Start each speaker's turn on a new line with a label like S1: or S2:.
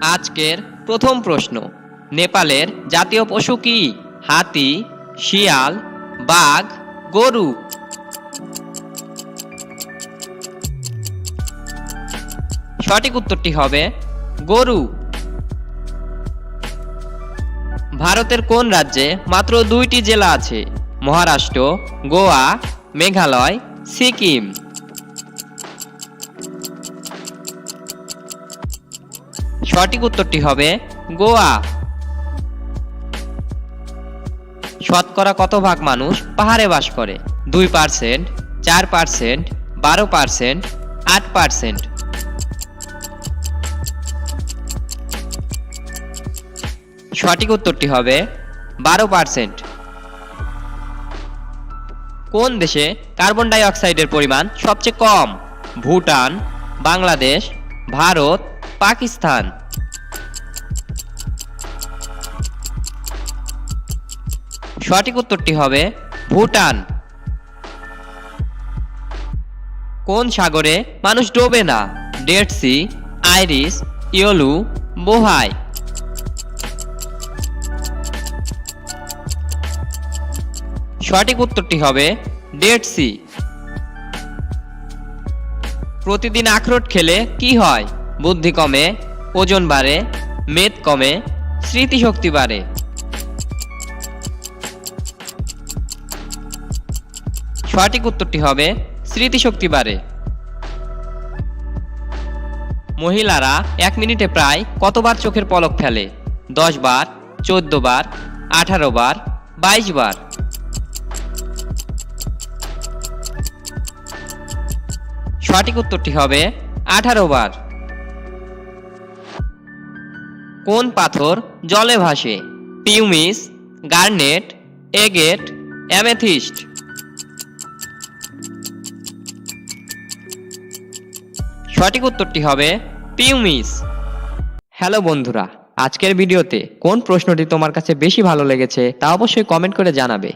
S1: আজকের প্রথম প্রশ্ন, নেপালের জাতীয় পশু কি? হাতি, শিয়াল, বাঘ, গরু? সঠিক উত্তরটি হবে গরু। ভারতের কোন রাজ্যে মাত্র দুইটি জেলা আছে? মহারাষ্ট্র, গোয়া, মেঘালয়, সিকিম। সঠিক উত্তরটি হবে গোয়া। শতকরা কত ভাগ মানুষ পাহাড়ে বাস করে? দুই পার্সেন্ট, চার পার্সেন্ট, বারো পার্সেন্ট, আট পার্সেন্ট। সঠিক উত্তরটি হবে বারো পার্সেন্ট। কোন দেশে কার্বন ডাই অক্সাইডের পরিমাণ সবচেয়ে কম? ভুটান, বাংলাদেশ, ভারত পাকিস্তান। সঠিক উত্তরটি হবে ভুটান। কোন সাগরে মানুষ ডোবে না? Dead sea, Irish, yellow Bohai সঠিক উত্তরটি হবে ডেড সি। প্রতিদিন আখরোট খেলে কি হয়? বুদ্ধি কমে, ওজন বাড়ে, মেদ কমে, স্মৃতিশক্তি বাড়ে। সঠিক উত্তরটি হবে, স্মৃতিশক্তি বাড়ে। মহিলারা এক মিনিটে প্রায় কতবার চোখের পলক ফেলে? দশ বার, চোদ্দ বার, আঠারো বার, বাইশ বার। সঠিক উত্তরটি হবে, আঠারো বার। কোন পাথর জলে ভাসে? Pumice, garnet, agate, amethyst. সঠিক উত্তরটি হবে পিউমিস। হ্যালো বন্ধুরা, আজকের ভিডিওতে কোন প্রশ্নটি তোমার কাছে বেশি ভালো লেগেছে তা অবশ্যই কমেন্ট করে জানাবে।